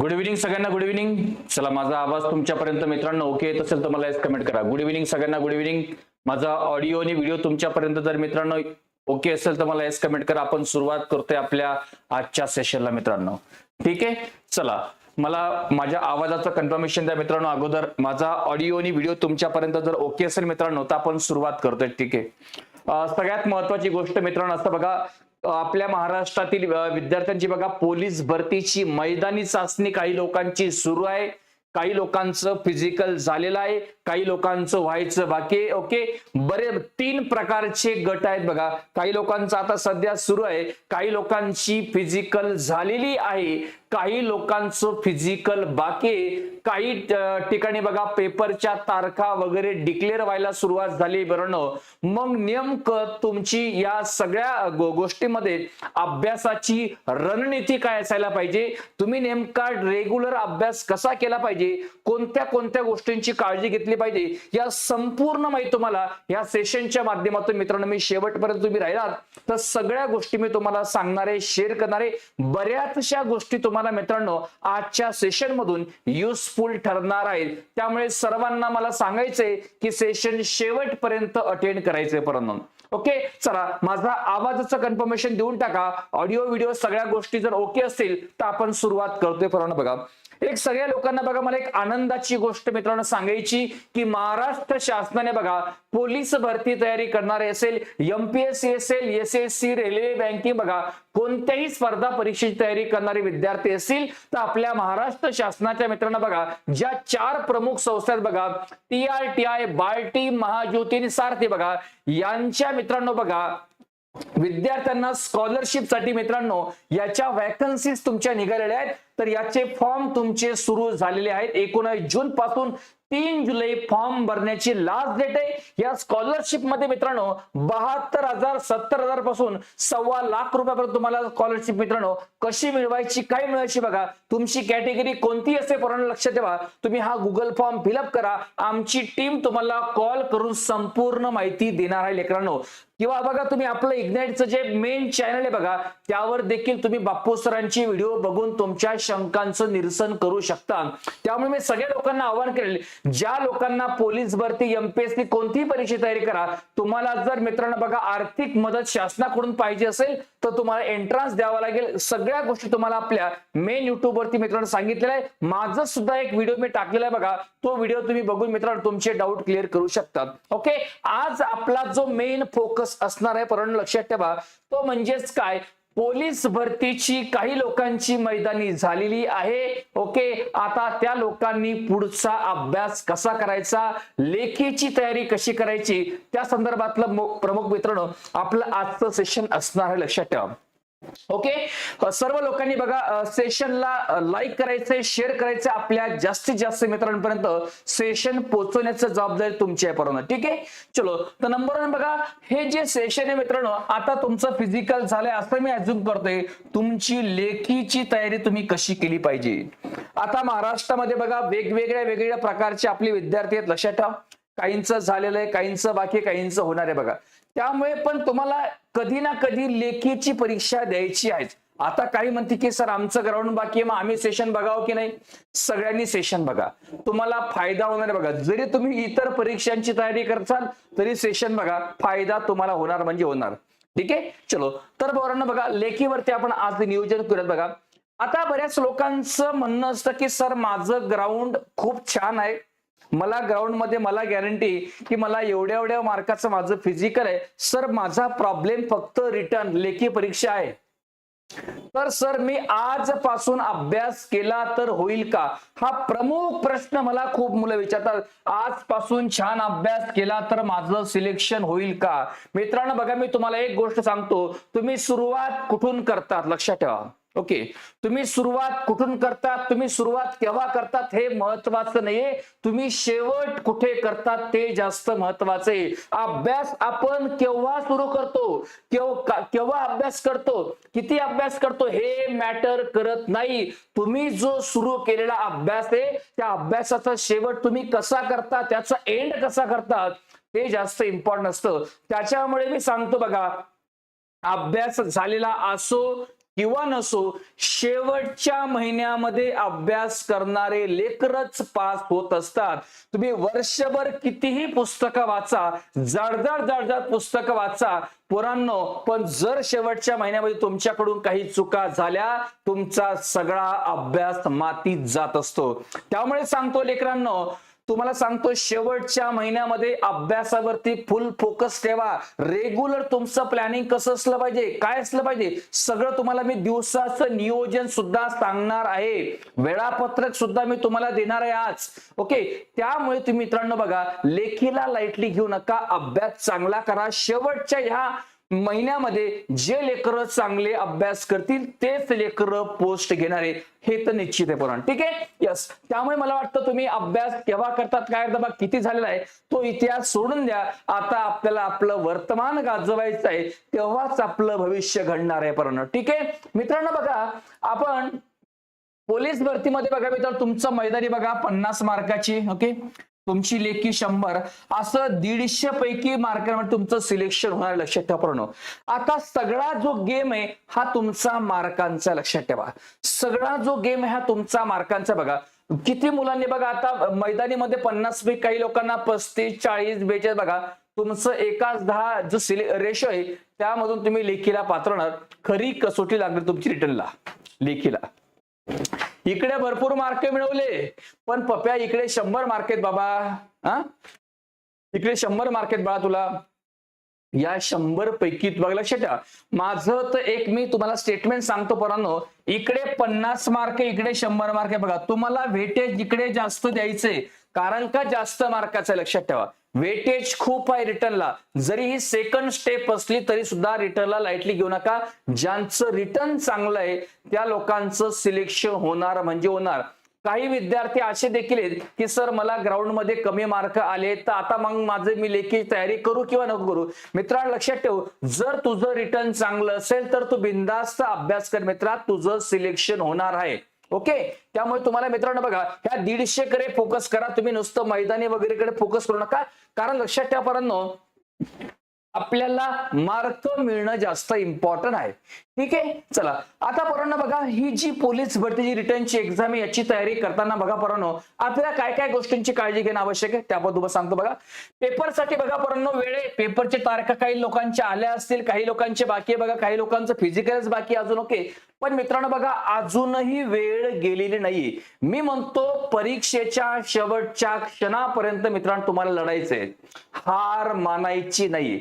Good evening सगळ्यांना good evening चला माझा आवाज तुमच्यापर्यंत मित्रांनो ओके येत असेल तर मला कमेंट करा. गुड इव्हिनिंग सगळ्यांना गुड इव्हिनिंग माझा ऑडिओ आणि व्हिडिओ तुमच्यापर्यंत जर मित्रांनो ओके असेल तर मला एस कमेंट करा. आपण सुरुवात करतोय आपल्या आजच्या सेशनला मित्रांनो. ठीक आहे? चला मला माझ्या आवाजाचं कन्फर्मेशन द्या मित्रांनो अगोदर. माझा ऑडिओ आणि व्हिडिओ तुमच्यापर्यंत जर ओके असेल मित्रांनो तर आपण सुरुवात करतोय. ठीक आहे? सगळ्यात महत्वाची गोष्ट मित्रांनो असं बघा आपल्या महाराष्ट्रातील विद्यार्थ्यांची बघा पोलीस भरतीची मैदानी चाचणी काही लोकांची सुरू आहे. काही लोकांचं फिजिकल झालेलं आहे. काही लोकांचं व्हायचं बाकी ओके बरे तीन प्रकारचे गट आहेत बघा. काही लोकांचं आता सध्या सुरू आहे. काही लोकांची फिजिकल झालेली आहे. काही लोकांचं फिजिकल बाकी काही ठिकाणी बघा पेपरच्या तारखा वगैरे डिक्लेअर व्हायला सुरुवात झाली बरं मग नेमकं तुमची या सगळ्या गोष्टीमध्ये अभ्यासाची रणनीती काय असायला पाहिजे? तुम्ही नेमका रेग्युलर अभ्यास कसा केला पाहिजे? कोणत्या कोणत्या गोष्टींची काळजी घेतली पाहिजे? या संपूर्ण माहिती तुम्हाला या सेशनच्या माध्यमातून मित्रांनो मी शेवटपर्यंत तुम्ही राहिलात. तर सगळ्या गोष्टी मी तुम्हाला सांगणारे शेअर करणारे बऱ्याचशा गोष्टी तुम्हाला मित्रांनो आजच्या सेशन मधून युजफुल ठरणार आहेत. त्यामुळे सर्वांना मला सांगायचंय की सेशन शेवटपर्यंत अटेंड करायचंय परंतु. ओके चला माझा आवाजाचं कन्फर्मेशन देऊन टाका. ऑडिओ व्हिडिओ सगळ्या गोष्टी जर ओके असतील तर आपण सुरुवात करतोय परंतु. बघा एक सगळ्या लोकांना बघा मला एक आनंदाची गोष्ट मित्रांनो सांगायची की महाराष्ट्र शासनाने बघा पोलीस भरती तयारी करणारे असेल एमपीएससी असेल S S C railway banking बघा कोणत्याही स्पर्धा परीक्षेची तयारी करणारे विद्यार्थी असतील तर आपल्या महाराष्ट्र शासनाच्या मित्रांनो बघा ज्या चार प्रमुख संस्था आहेत बघा T R T I BARTI Mahajyoti आणि सारथी बघा यांच्या मित्रांनो बघा विद्यार्थ्यांना स्कॉलरशिपसाठी मित्रांनो याच्या वॅकन्सीज तुमच्या निघालेल्या आहेत. तर याचे फॉर्म तुमचे सुरू झालेले आहेत. एकोणीस जून पासून तीन जुलै फॉर्म भरण्याची लास्ट डेट आहे. या स्कॉलरशिपमध्ये मित्रांनो बहात्तर हजार सत्तर हजारपासून सव्वा लाख रुपयापर्यंत तुम्हाला स्कॉलरशिप मित्रांनो कशी मिळवायची काय मिळवायची बघा. तुमची कॅटेगरी कोणती असे पोरांना लक्षात ठेवा. तुम्ही हा गुगल फॉर्म फिलअप करा. आमची टीम तुम्हाला कॉल करून संपूर्ण माहिती देणार आहे लेकरांनो. किंवा बघा तुम्ही आपलं इग्नाइटचं जे मेन चॅनल आहे बघा त्यावर देखील तुम्ही बाप्पू सरांची व्हिडिओ बघून तुमच्या शंकांचं निरसन करू शकता. त्यामुळे मी सगळ्या लोकांना आवाहन करेल ज्या लोकांना पोलीस भरती एमपीएससी कोणतीही परीक्षा तयारी करा तुम्हाला जर मित्रांनो बघा आर्थिक मदत शासनाकडून पाहिजे असेल तर तुम्हाला एंट्रन्स द्यावा लागेल. सगळ्या गोष्टी तुम्हाला आपल्या मेन युट्यूबवरती मित्रांनो सांगितलेलं आहे माझं सुद्धा एक व्हिडिओ मी टाकलेला आहे बघा तो व्हिडिओ तुम्ही बघून मित्रांनो तुमचे डाऊट क्लिअर करू शकतात ओके आज आपला जो मेन फोकस असणार आहे परंतु लक्षात ठेवा तो म्हणजेच काय? पोलीस भरतीची काही लोकांची मैदानी झालेली आहे. ओके आता त्या लोकांनी पुढचा अभ्यास कसा करायचा? लेखीची तयारी कशी करायची? त्या संदर्भातलं प्रमुख मित्रांनो आपलं आजचं सेशन असणार आहे लक्षात ठेवा. ओके सर्व लोकांनी बघा सेशनला लाईक करायचंय शेअर करायचंय आपल्या जास्तीत जास्त मित्रांपर्यंत. सेशन पोहोचवण्याचं जबाबदारी तुमची आहे परंतु ठीक आहे? चलो. तर नंबर वन बघा हे जे सेशन आहे मित्रांनो आता तुमचं फिजिकल झालंय असं मी अजून करतोय. तुमची लेखीची तयारी तुम्ही कशी केली पाहिजे? आता महाराष्ट्रामध्ये बघा वेगवेगळ्या वेगवेगळ्या प्रकारचे आपले विद्यार्थी आहेत. लक्षात ठेवा. काहींचं झालेलं आहे काहींचं बाकी काहींचं होणार आहे बघा. त्यामुळे पण तुम्हाला कधी ना कधी लेखीची परीक्षा द्यायची आहे. आता काही म्हणते की सर आमचं ग्राउंड बाकी आहे मग आम्ही सेशन बघावं की नाही? सगळ्यांनी सेशन बघा. तुम्हाला फायदा होणार बघा. जरी तुम्ही इतर परीक्षांची तयारी करसाल तरी सेशन बघा. फायदा तुम्हाला होणार म्हणजे होणार. ठीक आहे? चलो. तर पोरांना बघा लेखीवरती आपण आज नियोजन करूयात बघा. आता बऱ्याच लोकांचं म्हणणं असतं की सर माझं ग्राउंड खूप छान आहे. मला ग्राउंडमध्ये मला गॅरंटी की मला एवढ्या एवढ्या मार्काचं माझं फिजिकल आहे. सर माझा प्रॉब्लेम फक्त रिटर्न लेखी परीक्षा आहे. तर सर मी आजपासून अभ्यास केला तर होईल का? हा प्रमुख प्रश्न मला खूप मुलं विचारतात. आजपासून छान अभ्यास केला तर माझं सिलेक्शन होईल का? मित्रांनो बघा मी तुम्हाला एक गोष्ट सांगतो. तुम्ही सुरुवात कुठून करतात? लक्षात ठेवा. ओके. तुम्ही सुरुवात कुठून करतात? तुम्ही सुरुवात केव्हा करतात हे महत्वाचं नाहीये. तुम्ही शेवट कुठे करतात ते जास्त महत्वाचं आहे. अभ्यास आपण केव्हा सुरू करतो? केव्हा अभ्यास करतो? किती अभ्यास करतो? हे मॅटर करत नाही. तुम्ही जो सुरू केलेला अभ्यास आहे त्या अभ्यासाचा शेवट तुम्ही कसा करता? त्याचा एंड कसा करतात ते जास्त इम्पॉर्टंट असतं. त्याच्यामुळे मी सांगतो बघा. अभ्यास झालेला असो किंवा नसो शेवटच्या महिन्यामध्ये अभ्यास करणारे लेकरच पास होत असतात. तुम्ही वर्षभर कितीही पुस्तकं वाचा जडजड जडजड पुस्तकं वाचा. पोरांनो पण जर शेवटच्या महिन्यामध्ये तुमच्याकडून काही चुका झाल्या तुमचा सगळा अभ्यास मातीत जात असतो. त्यामुळे सांगतो लेकरांनो तुम्हाला सांगतो शेवटच्या महिन्यामध्ये अभ्यासावरती फुल फोकस ठेवा. रेग्युलर तुमचं प्लॅनिंग कसं असलं पाहिजे काय असलं पाहिजे सगळं तुम्हाला मी दिवसाचं नियोजन सुद्धा सांगणार आहे. वेळापत्रक सुद्धा मी तुम्हाला देणार आहे आज. ओके त्यामुळे तुम्ही मित्रांनो बघा लेखीला लाईटली घेऊ नका अभ्यास चांगला करा. शेवटच्या ह्या महिन्यामध्ये जे लेकरं चांगले अभ्यास करतील तेच लेकरं पोस्ट घेणारे हे तर निश्चित आहे पुराण. ठीक आहे? यस त्यामुळे मला वाटतं तुम्ही अभ्यास केव्हा करतात काय दबा किती झालेला आहे तो इतिहास सोडून द्या. आता आपल्याला आपलं वर्तमान गाजवायचं आहे तेव्हाच आपलं भविष्य घडणार आहे पुराण. ठीक आहे? मित्रांनो बघा आपण पोलीस भरतीमध्ये बघा मित्रांनो तुमचं मैदानी बघा पन्नास मार्काची ओके? तुमची लेखी शंभर असं दीडशे पैकी मार्कांमध्ये तुमचं सिलेक्शन होणार लक्षात ठेवा पूर्ण आता सगळा जो गेम आहे हा तुमचा मार्कांचा लक्षात ठेवा. सगळा जो गेम आहे हा तुमचा मार्कांचा बघा. किती मुलांनी बघा आता मैदानीमध्ये पन्नास पैकी काही लोकांना पस्तीस चाळीस बेचाळीस बघा. तुमचं एकाच दहा जो सिले रेशो आहे त्यामधून तुम्ही लेखीला पात्रणार खरी कसोटी लागली तुमची रिटर्नला लेखीला. इकडे भरपूर मार्क मिळवले पण पप्या इकडे शंभर मार्क आहेत बाबा. हा? इकडे शंभर मार्क आहेत बाळा तुला. या शंभर पैकी बघा लक्षात ठेवा. माझं तर एक मी तुम्हाला स्टेटमेंट सांगतो पोरांनो. इकडे पन्नास मार्क इकडे शंभर मार्क आहे बघा. तुम्हाला वेटेज इकडे जास्त द्यायचे कारण का जास्त मार्काचं आहे, लक्षात ठेवा. वेटेज खूप आहे रिटर्नला जरी ही सेकंड स्टेप असली तरी सुद्धा रिटर्नला लाईटली घेऊ नका. ज्यांचं रिटर्न चांगलं आहे त्या लोकांचं सिलेक्शन होणार म्हणजे होणार. काही विद्यार्थी असे देखील आहेत की सर मला ग्राउंडमध्ये कमी मार्क आले तर आता मग माझे मी लेखी तयारी करू किंवा नको करू? मित्रांनो लक्षात ठेव जर तुझं रिटर्न चांगलं असेल तर तू बिंदास्त अभ्यास कर मित्रा. तुझं सिलेक्शन होणार आहे. ओके? त्यामुळे तुम्हाला मित्रांनो बघा ह्या दीडशे कडे फोकस करा. तुम्ही नुसतं मैदानी वगैरेकडे फोकस करू नका. कारण लक्षात ठेवा आपल्याला मार्क मिळणं जास्त इम्पॉर्टंट आहे. ठीक आहे? चला. आता पोरांनो बघा ही जी पोलीस भरतीची रिटर्नची एक्झाम आहे याची तयारी करताना बघा पोरांनो आपल्याला काय काय गोष्टींची काळजी घेणं आवश्यक आहे? त्याबद्दल तुम्हाला सांगतो बघा. पेपरसाठी बघा पोरांनो वेळे पेपरची पेपरचे तारखा काही लोकांच्या आल्या असतील काही लोकांचे बाकी आहे बघा. काही लोकांचं फिजिकलच बाकी अजून ओके. पण मित्रांनो बघा अजूनही वेळ गेलेली नाहीये. मी म्हणतो परीक्षेच्या शेवटच्या क्षणापर्यंत मित्रांनो तुम्हाला लढायचंय. हार मानायची नाही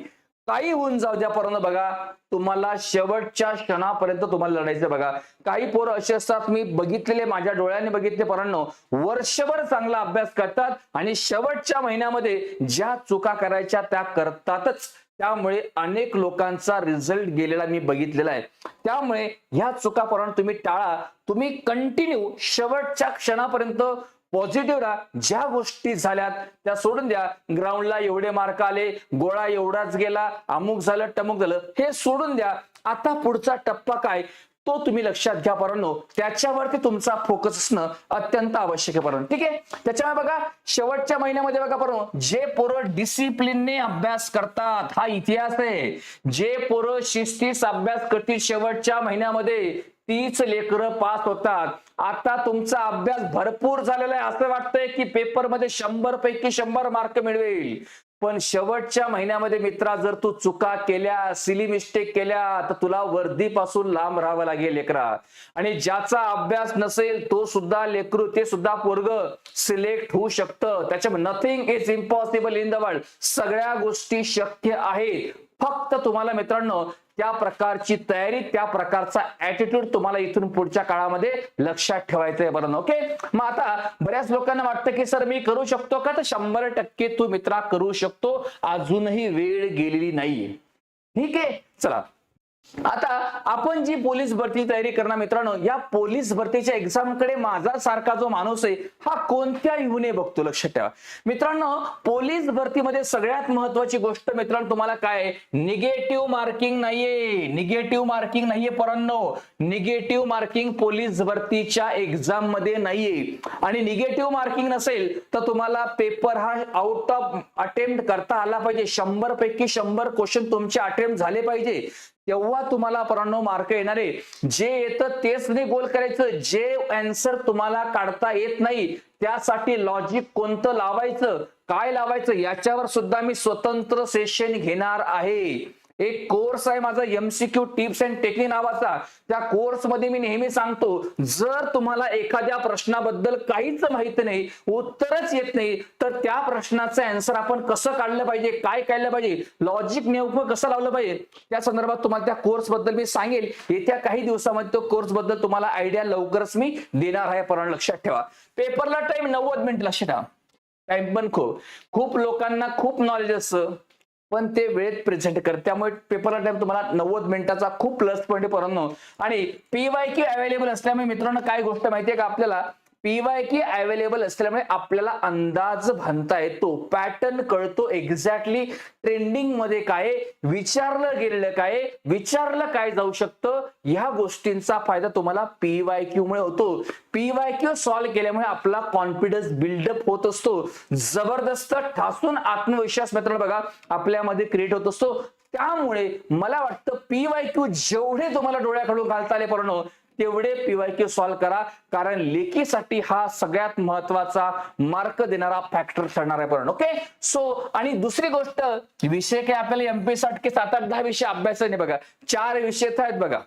काही होऊन जाऊ द्या पर्यंत बघा. तुम्हाला शेवटच्या क्षणापर्यंत तुम्हाला लढायचं बघा. काही पोरं असे असतात मी बघितलेले माझ्या डोळ्याने बघितले परांनो. वर्षभर चांगला अभ्यास करतात आणि शेवटच्या महिन्यामध्ये ज्या चुका करायच्या त्या करतातच. त्यामुळे अनेक लोकांचा रिझल्ट गेलेला मी बघितलेला आहे. त्यामुळे ह्या चुका तुम्ही टाळा. तुम्ही कंटिन्यू शेवटच्या क्षणापर्यंत पॉझिटिव्ह राहा ज्या गोष्टी झाल्यात त्या सोडून द्या. ग्राउंडला एवढे मार्क आले गोळा एवढाच गेला अमुक झालं टमुक झालं हे सोडून द्या. आता पुढचा टप्पा काय? तो तुम्ही लक्षात घ्या परंतु त्याच्यावरती तुमचा फोकस असणं अत्यंत आवश्यक आहे परंतु ठीक आहे? त्याच्यामुळे बघा शेवटच्या महिन्यामध्ये बघा परंतु जे पोरं डिसिप्लिनने अभ्यास करतात हा इतिहास आहे. जे पोरं शिस्तीस अभ्यास करतील शेवटच्या महिन्यामध्ये तीच लेकरं पास होतात. आता तुमचा अभ्यास भरपूर झालेला आहे. असं वाटतंय की पेपरमध्ये शंभर पैकी शंभर मार्क मिळवेल. पण शेवटच्या महिन्यामध्ये मित्रा जर तू चुका केल्या सिली मिस्टेक केल्या तर तुला वर्दीपासून लांब राहावं लागेल लेकरा. आणि ज्याचा अभ्यास नसेल तो सुद्धा लेकरू ते सुद्धा पोरग सिलेक्ट होऊ शकतं. त्याच्या nothing is impossible in the world सगळ्या गोष्टी शक्य आहेत. फक्त तुम्हाला मित्रांनो त्या प्रकारची तयारी त्या प्रकारचा ऍटिट्यूड तुम्हाला इथून पुढच्या काळामध्ये लक्षात ठेवायचं आहे बरं ओके मग आता बऱ्याच लोकांना वाटतं की सर मी करू शकतो का? तर शंभर टक्के तू मित्रा करू शकतो. अजूनही वेळ गेलेली नाहीये. ठीक आहे? चला. आता आपण जी पोलीस भरती तयारी करणार मित्रांनो या पोलीस भरतीच्या एक्झामकडे माझा सारखा जो माणूस आहे हा कोणत्या युने बघतो लक्षात ठेवा. मित्रांनो पोलीस भरतीमध्ये सगळ्यात महत्वाची गोष्ट मित्रांनो तुम्हाला काय निगेटिव्ह मार्किंग नाहीये. निगेटिव्ह मार्किंग नाहीये परांनो. निगेटिव्ह मार्किंग पोलीस भरतीच्या एक्झाममध्ये नाहीये. आणि निगेटिव्ह मार्किंग नसेल तर तुम्हाला पेपर हा आउट ऑफ अटेम्प्ट करता आला पाहिजे. शंभर पैकी शंभर क्वेश्चन तुमचे अटेम्प्ट झाले पाहिजे. तेव्हा तुम्हाला परांनो मार्क येणारे. जे येतं तेच नाही गोल करायचं. जे अँसर तुम्हाला काढता येत नाही त्यासाठी लॉजिक कोणतं लावायचं? काय लावायचं? याच्यावर सुद्धा मी स्वतंत्र सेशन घेणार आहे. एक कोर्स आहे माझा एमसीक्यू टिप्स अँड टेक्निक नावाचा. त्या कोर्समध्ये मी नेहमी सांगतो जर तुम्हाला एखाद्या प्रश्नाबद्दल काहीच माहीत नाही उत्तरच येत नाही तर त्या प्रश्नाचं अँसर आपण कसं काढलं पाहिजे काय काढलं पाहिजे लॉजिक नेमकं कसं लावलं पाहिजे त्या संदर्भात तुम्हाला त्या कोर्सबद्दल मी सांगेल. येत्या काही दिवसामध्ये तो कोर्सबद्दल तुम्हाला आयडिया लवकरच मी देणार आहे पण लक्षात ठेवा. पेपरला टाइम नव्वद मिनिट लक्षात ठेवा. टाइम पण खूप. खूप लोकांना खूप नॉलेज असतं. पण ते वेळेत प्रेझेंट कर. त्यामुळे पेपरला टाइम तुम्हाला नव्वद मिनिटाचा खूप प्लस पॉईंट परंतु आणि पीवाय क्यू अवेलेबल असल्यामुळे मित्रांनो काय गोष्ट माहितीये का आपल्याला? पीवायकी अवेलेबल असल्यामुळे आपल्याला अंदाज बांधता येतो. पॅटर्न कळतो एक्झॅक्टली ट्रेंडिंगमध्ये काय विचारलं गेलेलं काय विचारलं काय जाऊ शकतं ह्या गोष्टींचा फायदा तुम्हाला पीवाय क्यू मुळे होतो. पीवाय क्यू सॉल्व्ह केल्यामुळे आपला कॉन्फिडन्स बिल्डअप होत असतो. जबरदस्त ठासून आत्मविश्वास मित्रांनो बघा आपल्यामध्ये क्रिएट होत असतो. त्यामुळे मला वाटतं पीवाय क्यू जेवढे तुम्हाला डोळ्याकडून घालता आले परंतु तेवढे पीवायक्यू सॉल्व्ह करा. कारण लेखीसाठी हा सगळ्यात महत्त्वाचा मार्क देणारा फॅक्टर ठरणार आहे पण ओके सो आणि दुसरी गोष्ट विषय काय आपल्याला एमपी साठी सात आठ दहा विषय अभ्यास बघा. चार विषय आहेत बघा.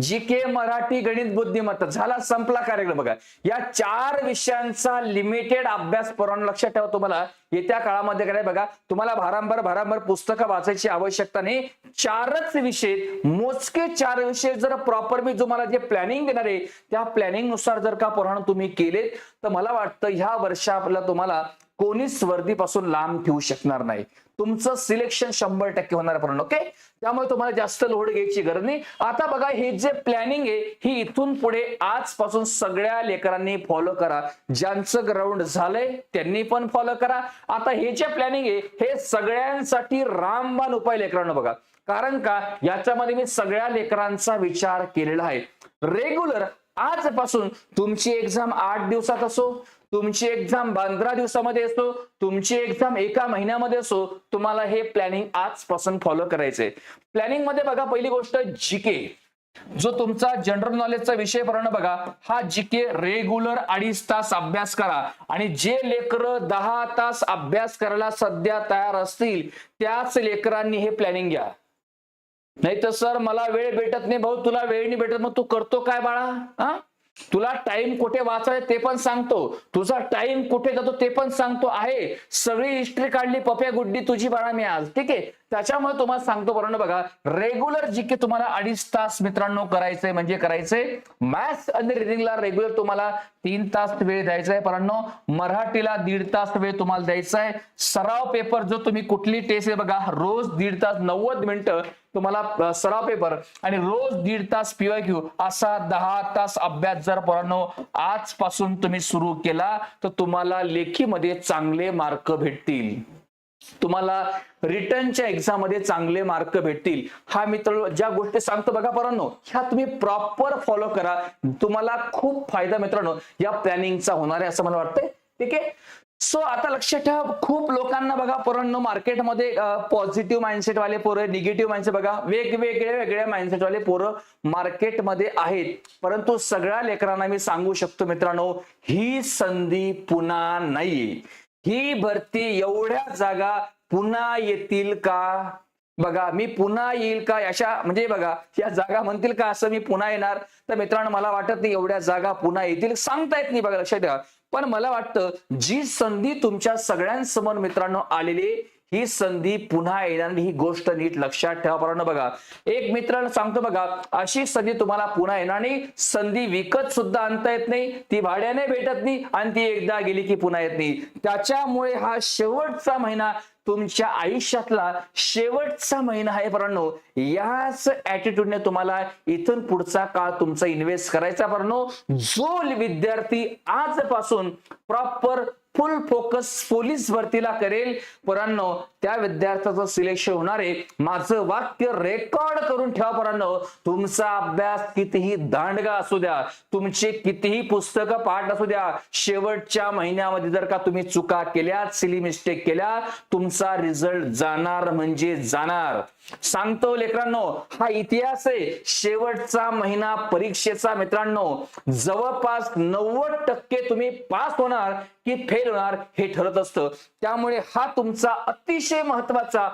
जी के मराठी गणित बुद्धिमत्ता. झाला संपला कार्यक्रम बघा. या चार विषयांचा लिमिटेड अभ्यास पुराण लक्षात ठेवा तुम्हाला. येत्या काळामध्ये काय बघा तुम्हाला भारांभर भारांभर पुस्तकं वाचायची आवश्यकता नाही. चारच विषय मोजके चार विषय जर प्रॉपर मी तुम्हाला जे प्लॅनिंग देणार आहे त्या प्लॅनिंगनुसार जर का पुराण तुम्ही केलेत तर मला वाटतं ह्या वर्षाला तुम्हाला कोणीच स्पर्धीपासून लांब ठेवू शकणार नाही. तुमचं सिलेक्शन शंभर टक्के होणार पण ओके त्यामुळे तुम्हाला जास्त लोड घ्यायची गरज नाही. आता बघा हे जे प्लॅनिंग आहे ही इथून पुढे आजपासून सगळ्या लेकरांनी फॉलो करा. ज्यांचं ग्राउंड झालंय त्यांनी पण फॉलो करा. आता हे जे प्लॅनिंग आहे हे सगळ्यांसाठी रामबाण उपाय लेकरांना बघा. कारण का याच्यामध्ये मी सगळ्या लेकरांचा विचार केलेला आहे. रेग्युलर आजपासून तुमची एक्झाम आठ दिवसात असो तुमची एक्झाम पंधरा दिवसामध्ये असो तुमची एक्झाम एका महिन्यामध्ये असो तुम्हाला हे प्लॅनिंग आजपासून फॉलो करायचंय. प्लॅनिंगमध्ये बघा पहिली गोष्ट जीके जो तुमचा जनरल नॉलेजचा विषय पर्यंत बघा हा जीके रेग्युलर अडीच तास अभ्यास करा. आणि जे लेकर दहा तास अभ्यास करायला सध्या तयार असतील त्याच लेकरांनी हे प्लॅनिंग घ्या. नाही तर सर मला वेळ भेटत नाही भाऊ तुला वेळ नाही भेटत मग तू करतो काय बाळा? हा? तुला टाइम कुठे वाचाय ते पण सांगतो. तुझा टाइम कुठे जातो ते पण सांगतो. आहे. सगळी हिस्ट्री काढली पप्या गुड्डी तुझी बाळा मी आज. ठीक आहे? त्याच्यामुळे तुम्हाला सांगतो बरोबर बघा रेग्युलर जी की तुम्हाला अडीच तास मित्रांनो करायचंय म्हणजे करायचंय मॅथ्स आणि रिडिंगला रेग्युलर तुम्हाला तीन तास वेळ द्यायचा आहे परांनो. मराठीला दीड तास वेळ तुम्हाला द्यायचा आहे. सराव पेपर जो तुम्ही कुठली टेस्ट आहे बघा रोज दीड तास नव्वद मिनिटं तुम्हाला सराव पेपर आणि रोज दीड तास पीवायक्यू असा दहा तास अभ्यास जर पोरांनो आजपासून तुम्ही सुरू केला तर तुम्हाला लेखीमध्ये चांगले मार्क भेटतील. तुम्हाला रिटर्नच्या एक्झाममध्ये चांगले मार्क भेटतील. हा मित्र ज्या गोष्टी सांगतो बघा पोरांनो ह्या तुम्ही प्रॉपर फॉलो करा. तुम्हाला खूप फायदा मित्रांनो या प्लॅनिंगचा होणार आहे असं मला वाटतंय. ठीक आहे? सो आता लक्षात ठेवा खूप लोकांना बघा पोरांनो मार्केटमध्ये पॉझिटिव्ह माइंडसेट वाले पोरं निगेटिव्ह माइंडसेट बघा वेगवेगळ्या वेगळ्या माइंडसेट वाले पोरं मार्केटमध्ये आहेत. परंतु सगळ्या लेकरांना मी सांगू शकतो मित्रांनो ही संधी पुन्हा नाही. ही भरती एवढ्या जागा पुन्हा येतील का? बघा मी पुन्हा येईल का? अशा म्हणजे बघा या जागा म्हणतील का? असं मी पुन्हा येणार. तर मित्रांनो मला वाटत नाही एवढ्या जागा पुन्हा येतील. सांगता येत नाही बघा लक्षात ठेवा. पण मला वाटतं जी संधी तुमच्या सगळ्यांसमोर मित्रांनो आलेली आहे, ही संधी पुन्हा येणार ही गोष्ट नीट लक्षात ठेवा पर्यंत बघा. एक मित्राला सांगतो बघा अशी संधी तुम्हाला पुन्हा येणार नाही संधी विकत सुद्धा आणता येत नाही ती भाड्याने भेटत नाही आणि ती एकदा गेली की पुन्हा येत नाही. त्याच्यामुळे हा शेवटचा महिना तुमच्या आयुष्यातला शेवटचा महिना आहे परांनो. याच ऍटिट्यूडने तुम्हाला इथून पुढचा काळ तुमचा इन्व्हेस्ट करायचा परांनो. जो विद्यार्थी आजपासून प्रॉपर फुल फोकस पोलीस भरतीला करेल. पोरांनो त्या विद्यार्थ्याचं सिलेक्शन होणार आहे. माझं वाक्य रेकॉर्ड करून ठेवा पोरांनो. तुमचा अभ्यास कितीही दांडगा असू द्या तुमचे कितीही पुस्तकं पाठ असू द्या शेवटच्या महिन्यामध्ये जर का तुम्ही चुका केल्या सिली मिस्टेक केल्या तुमचा रिझल्ट जाणार म्हणजे जाणार. सांगतो लेकरांनो हा इतिहास आहे. शेवटचा महिना परीक्षेचा मित्रांनो. जवळपास नव्वद टक्के तुम्ही पास होणार. की फेल होणार हे ठरत असतं. त्यामुळे हा तुमचा अतिशय महत्त्वाचा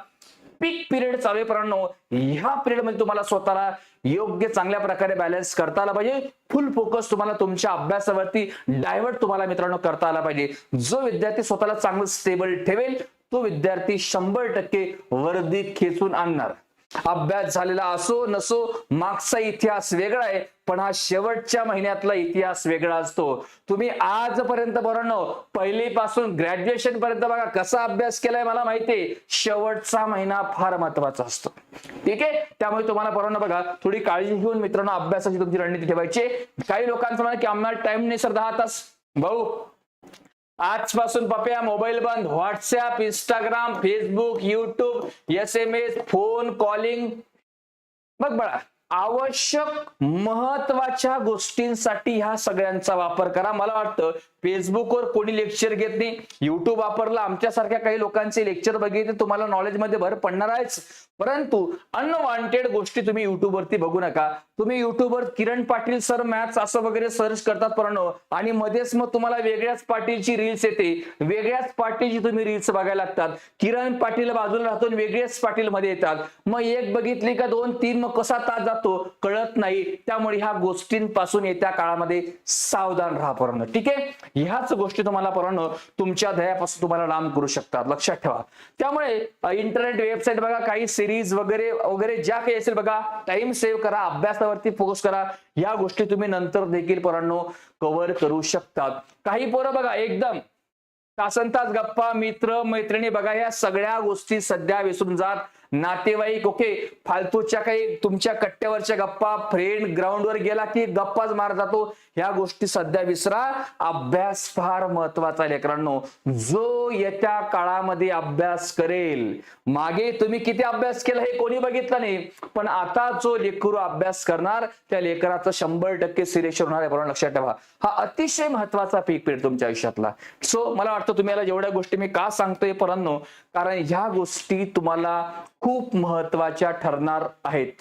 पीक पिरियड चालू आहे ह्या पिरियडमध्ये तुम्हाला स्वतःला योग्य चांगल्या प्रकारे बॅलन्स करता आला पाहिजे. फुल फोकस तुम्हाला तुमच्या अभ्यासावरती डायव्हर्ट तुम्हाला मित्रांनो करता आला पाहिजे. जो विद्यार्थी स्वतःला चांगलं स्टेबल ठेवेल तो विद्यार्थी शंभर टक्के वर्दीत खेचून आणणार. अभ्यास झालेला असो नसो मागचा इतिहास वेगळा आहे पण हा शेवटच्या महिन्यातला इतिहास वेगळा असतो. तुम्ही आजपर्यंत बरोबर पहिलीपासून ग्रॅज्युएशन पर्यंत बघा कसा अभ्यास केलाय मला माहितीये शेवटचा महिना फार महत्त्वाचा असतो. ठीक आहे? त्यामुळे तुम्हाला बरोबर बघा थोडी काळजी घेऊन मित्रांनो अभ्यासाची तुमची रणनीती ठेवायची काही लोकांचं म्हणा की आम्हाला टाइम नाही सर दहा तास. भाऊ आजपासून पप्या मोबाईल बंद WhatsApp Instagram Facebook YouTube S M S phone calling. बघ बळा आवश्यक महत्त्वाच्या गोष्टींसाठी ह्या सगळ्यांचा वापर करा. मला वाटतं फेसबुकवर कोणी लेक्चर घेत नाही. युट्यूब वापरला आमच्यासारख्या काही लोकांचे लेक्चर बघितले तुम्हाला नॉलेजमध्ये भर पडणार आहेच. परंतु अनवॉन्टेड गोष्टी तुम्ही युट्यूबवरती बघू नका. तुम्ही युट्यूबवर किरण पाटील सर मॅथ्स असं वगैरे सर्च करतात परणो आणि मध्येच मग तुम्हाला वेगळ्याच पाटीलची रील्स येते. वेगळ्याच पाटीलची तुम्ही रील्स बघायला लागतात. किरण पाटील बाजूला राहतो वेगळेच पाटील मध्ये येतात. मग एक बघितली का दोन तीन मग कसा तास जातो? कळत नाही. त्यामुळे ह्या गोष्टींपासून येत्या काळामध्ये सावधान राहा परण ठीक आहे? ह्याच गोष्टी तुम्हाला पोरांनो तुमच्या ध्येयापासून तुम्हाला लांब करू शकतात. लक्षात ठेवा. त्यामुळे इंटरनेट वेबसाईट बघा काही सिरीज वगैरे वगैरे ज्या काही असेल बघा टाइम सेव्ह करा अभ्यासावरती फोकस करा. या गोष्टी तुम्ही नंतर देखील पोरांनो कव्हर करू शकतात. काही पोरं बघा एकदम तासन तास गप्पा मित्र मैत्रिणी बघा या सगळ्या गोष्टी सध्या विसरून जात. नातेवाईक ओके. फालतूच्या काही तुमच्या कट्ट्यावरच्या गप्पा फ्रेंड ग्राउंडवर गेला की गप्पाच मार जातो. ह्या गोष्टी सध्या विसरा. अभ्यास फार महत्त्वाचा लेकरांनो. जो येत्या काळामध्ये अभ्यास करेल मागे तुम्ही किती अभ्यास केला हे कोणी बघितलं नाही. पण आता जो लेकरू अभ्यास करणार त्या लेकराचं शंभर टक्के सिलेक्शन होणार आहे. बरोबर लक्षात ठेवा. हा अतिशय महत्त्वाचा पीक पिरियड तुमच्या आयुष्यातला. सो मला वाटतं तुम्ही याला जेवढ्या गोष्टी मी का सांगतोय परंतु कारण ह्या गोष्टी तुम्हाला खूप महत्त्वाच्या ठरणार आहेत.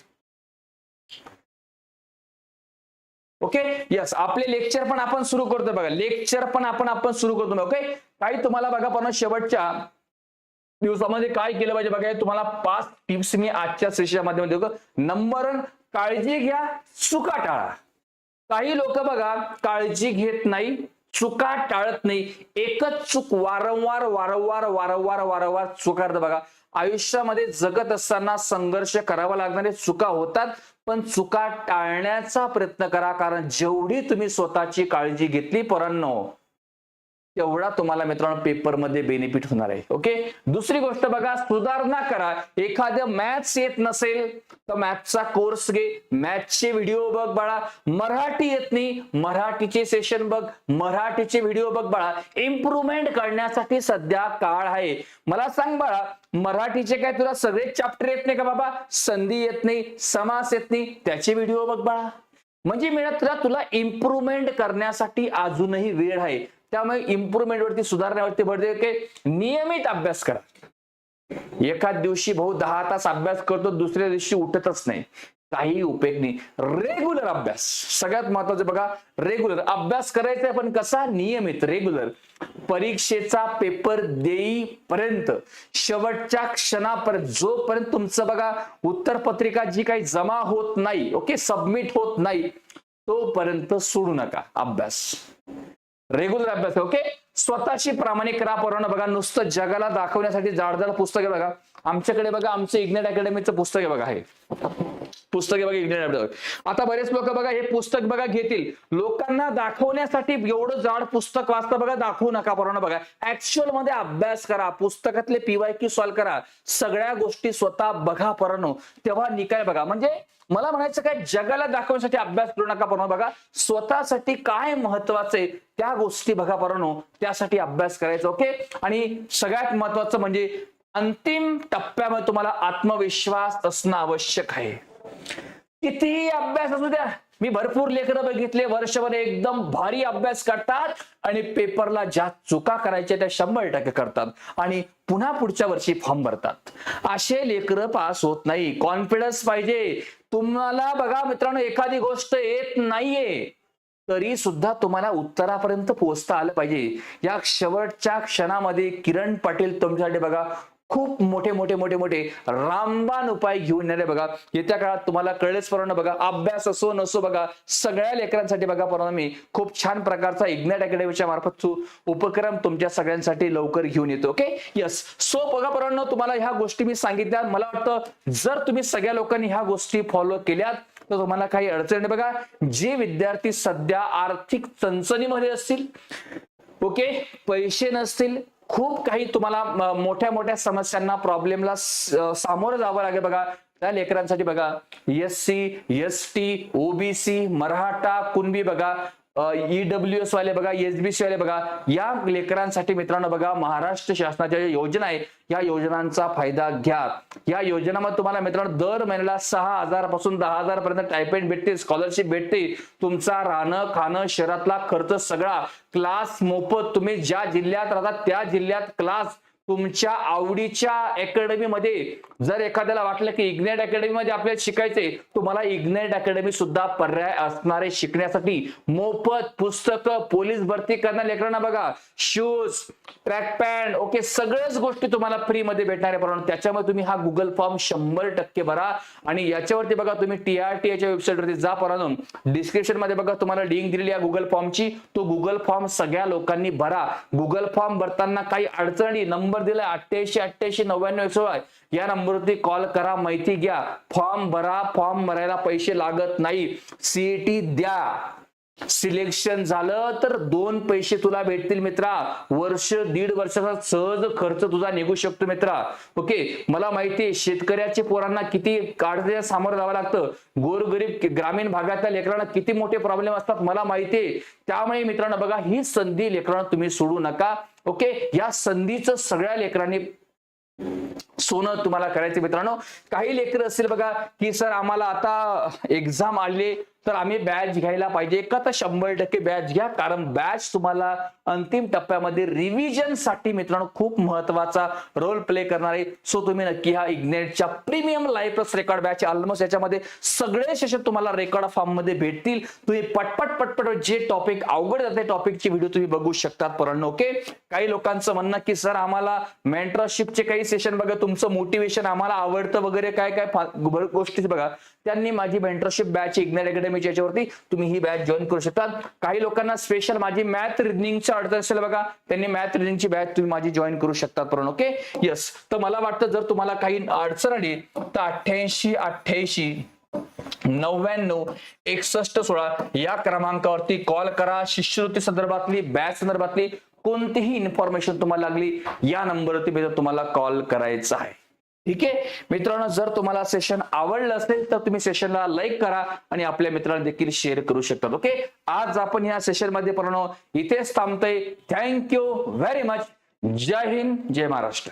ओके यस आपले लेक्चर पण आपण सुरू करतो बघा. लेक्चर पण आपण आपण सुरू करतो ओके काही तुम्हाला बघा पण शेवटच्या दिवसामध्ये काय केलं पाहिजे बघा तुम्हाला पाच टिप्स मी आजच्या सेशनच्या माध्यमात देतो. नंबर वन काळजी घ्या चुका टाळा. काही लोक बघा काळजी घेत नाही चुका टाळत नाही. एकच चूक वारंवार वारंवार वारंवार वारंवार चुकारत बघा. आयुष्यामध्ये जगत असताना संघर्ष करावा लागणारे चुका होतात पण चुका टाळण्याचा प्रयत्न करा कारण जेवढी तुम्ही स्वतःची काळजी घेतली पोरांनो तेवढा तुम्हाला मित्रांनो पेपरमध्ये बेनिफिट होणार आहे. ओके दुसरी गोष्ट बघा सुधारणा करा. एखादं मॅथ्स येत नसेल तर मॅथ्सचा कोर्स घे. मॅथ्सचे व्हिडिओ बघ बाळा. मराठी येत नाही. मराठीचे सेशन बघ. मराठीचे व्हिडिओ बघ बाळा. इम्प्रुव्हमेंट करण्यासाठी सध्या काळ आहे. मला सांग बाळा मराठीचे काय तुला सगळे चॅप्टर येत नाही का बाबा? संधी येत नाही समास येत नाही. त्याचे व्हिडिओ बघ बाळा. म्हणजे मिळत तुला तुला इम्प्रुव्हमेंट करण्यासाठी अजूनही वेळ आहे. त्यामुळे इम्प्रुव्हमेंटवरती सुधारण्यावरती भर दे की नियमित अभ्यास करा. एखाद दिवशी भाऊ दहा तास अभ्यास करतो दुसऱ्या दिवशी उठतच नाही. काही उपयोग नाही. रेग्युलर अभ्यास. सगळ्यात महत्वाचं बघा रेग्युलर अभ्यास करायचा पण कसा? नियमित रेग्युलर परीक्षेचा पेपर देईपर्यंत शेवटच्या क्षणापर्यंत जोपर्यंत तुमचं बघा उत्तरपत्रिका जी काही जमा होत नाही ओके सबमिट होत नाही तोपर्यंत सोडू नका अभ्यास. रेग्युलर अभ्यास ओके स्वतःशी प्रामाणिक करा पोरांनो. बघा नुसतं जगाला दाखवण्यासाठी जाडजाड पुस्तके बघा. आमच्याकडे बघा आमचं इग्नेट अकॅडमीचं पुस्तक आहे बघा हे. पुस्तके बघा इग्नेट आता बरेच लोक बघा हे पुस्तक बघा घेतील. लोकांना दाखवण्यासाठी एवढं जाड पुस्तक वाचता बघा दाखवू नका परवाना बघा. ऍक्च्युअलमध्ये अभ्यास करा पुस्तकातले पीवाय क्यू सॉल्व्ह करा. सगळ्या गोष्टी स्वतः बघा परनो. तेव्हा निकाय बघा. म्हणजे मला म्हणायचं काय जगाला दाखवण्यासाठी अभ्यास करू नका परवा बघा. स्वतःसाठी काय महत्वाचं आहे त्या गोष्टी बघा परनो. त्यासाठी अभ्यास करायचा ओके आणि सगळ्यात महत्वाचं म्हणजे अंतिम टप्प्यामध्ये तुम्हाला आत्मविश्वास असणं आवश्यक आहे. कितीही अभ्यास असू द्या मी भरपूर लेकरं बघितले वर्षभर एकदम भारी अभ्यास करतात आणि पेपरला ज्या चुका करायच्या त्या शंभर टक्के करतात आणि पुन्हा पुढच्या वर्षी फॉर्म भरतात. असे लेकरं पास होत नाही. कॉन्फिडन्स पाहिजे. तुम्हाला बघा मित्रांनो एखादी गोष्ट येत नाहीये तरी सुद्धा तुम्हाला उत्तरापर्यंत पोहोचता आलं पाहिजे. या शेवटच्या क्षणामध्ये किरण पाटील तुमच्यासाठी बघा खूप मोठे मोठे मोठे मोठे रामबाण उपाय घेऊन येणारे बघा. येत्या काळात तुम्हाला कळलेच परवाना बघा. अभ्यास असो नसो बघा. सगळ्या लेकरांसाठी बघा परवाना मी खूप छान प्रकारचा इग्नॅट अकॅडमीच्या मार्फत उपक्रम तुमच्या सगळ्यांसाठी लवकर घेऊन येतो ओके? यस सो बघा परवानो तुम्हाला ह्या गोष्टी मी सांगितल्या. मला वाटतं जर तुम्ही सगळ्या लोकांनी ह्या गोष्टी फॉलो केल्यात तर तुम्हाला काही अडचण नाही. बघा जे विद्यार्थी सध्या आर्थिक चणचणीमध्ये असतील ओके? पैसे नसतील खूप काही तुम्हाला मोठ्या मोठ्या समस्यांना प्रॉब्लेमला सामोरं जावं लागेल बघा. त्या लेकरांसाठी बघा. S C S T OBC Maratha Kunbi बघा. ईडब्ल्यू एस वाले बघा एसबीसी वाले बघा या लेकरांसाठी मित्रांनो बघा महाराष्ट्र शासनाच्या ज्या योजना आहे या योजनांचा फायदा घ्या. या योजनामध्ये तुम्हाला मित्रांनो दर महिन्याला सहा हजारापासून दहा हजार पर्यंत टायपेंट भेटते स्कॉलरशिप भेटते तुमचा राहणं खाणं शहरातला खर्च सगळा क्लास मोफत तुम्ही ज्या जिल्ह्यात राहता त्या जिल्ह्यात क्लास तुमच्या आवडीच्या अकॅडमीमध्ये जर एखाद्याला वाटलं की इग्नेट अकॅडमीमध्ये आपल्याला शिकायचंय तुम्हाला इग्नेट अकॅडमी सुद्धा पर्याय असणारे शिकण्यासाठी. मोफत पुस्तकं पोलीस भरती करणाऱ्या लेकरांना बघा शूज ट्रॅक पॅन्ट ओके सगळ्याच गोष्टी तुम्हाला फ्री मध्ये भेटणार आहे. परंतु त्याच्यामध्ये तुम्ही हा गुगल फॉर्म शंभर टक्के भरा. आणि याच्यावरती बघा तुम्ही टीआरटी च्या वेबसाईटवरती जा परंतु डिस्क्रिप्शनमध्ये बघा तुम्हाला लिंक दिलेली आहे गुगल फॉर्मची तो गुगल फॉर्म सगळ्या लोकांनी भरा. गुगल फॉर्म भरताना काही अडचणी नंबर दिलाय अठ्ठ्याऐंशी अठ्ठ्याऐंशी नव्याण्णव एकशे सोळा या नंबरवरती कॉल करा माहिती घ्या. फॉर्म भरा फॉर्म भरायला पैसे लागत नाही. सीईटी द्या. सिलेक्शन झालं तर दोन पैसे तुला भेटतील मित्रा. वर्ष दीड वर्षाचा सहज खर्च तुझा निघू शकतो मित्रा. ओके? मला माहिती आहे शेतकऱ्याचे पोरांना किती काढण्याच्या सामोरं जावं लागतं. गोरगरीब ग्रामीण भागातल्या लेकरांना किती मोठे प्रॉब्लेम असतात मला माहिती आहे. त्यामुळे मित्रांनो बघा ही संधी लेकरांना तुम्ही सोडू नका. ओके? या संधीचं सगळ्या लेकरांनी सोनं तुम्हाला करायचं मित्रांनो. काही लेकर असतील बघा की सर आम्हाला आता एक्झाम आले. तर आम्ही बॅच घ्यायला पाहिजे. एका तर शंभर टक्के बॅच घ्या. कारण बॅच तुम्हाला अंतिम टप्प्यामध्ये रिव्हिजनसाठी मित्रांनो खूप महत्त्वाचा रोल प्ले करणार आहे. सो तुम्ही नक्की हा इग्नेटच्या premium live plus record batch almost याच्यामध्ये सगळे सेशन तुम्हाला रेकॉर्ड फॉर्ममध्ये भेटतील. तुम्ही पटपट पटपट जे टॉपिक अवघड जाते टॉपिकचे व्हिडिओ तुम्ही बघू शकतात परंतु ओके काही लोकांचं म्हणणं की सर आम्हाला मेंटरशिपचे काही सेशन बघा. तुमचं मोटिवेशन आम्हाला आवडतं वगैरे काय काय गोष्टी बघा. त्यांनी माझी मेंटरशिप बॅच इग्नेट अकॅडमीच्या याच्यावरती तुम्ही ही बॅच जॉईन करू शकता. काही लोकांना स्पेशल माझी मॅथ रिजनिंगची अडचण असेल बघा त्यांनी मॅथ रिजनिंगची बॅच तुम्ही माझी जॉईन करू शकता पण ओके यस तर मला वाटतं जर तुम्हाला काही अडचण आली तर अठ्ठ्याऐंशी अठ्ठ्याऐंशी नव्याण्णव एकसष्ट सोळा या क्रमांकावरती कॉल करा. शिष्यवृत्ती संदर्भातली बॅच संदर्भातली कोणतीही इन्फॉर्मेशन तुम्हाला लागली या नंबरवरती तुम्हाला कॉल करायचा आहे. ठीक आहे? मित्रांनो जर तुम्हाला सेशन आवडलं असेल तर तुम्ही सेशनला लाईक करा आणि आपल्या मित्रांना देखील शेअर करू शकतात ओके आज आपण या सेशनमध्ये पण इथेच थांबतोय. थँक्यू व्हेरी मच जय हिंद जय महाराष्ट्र.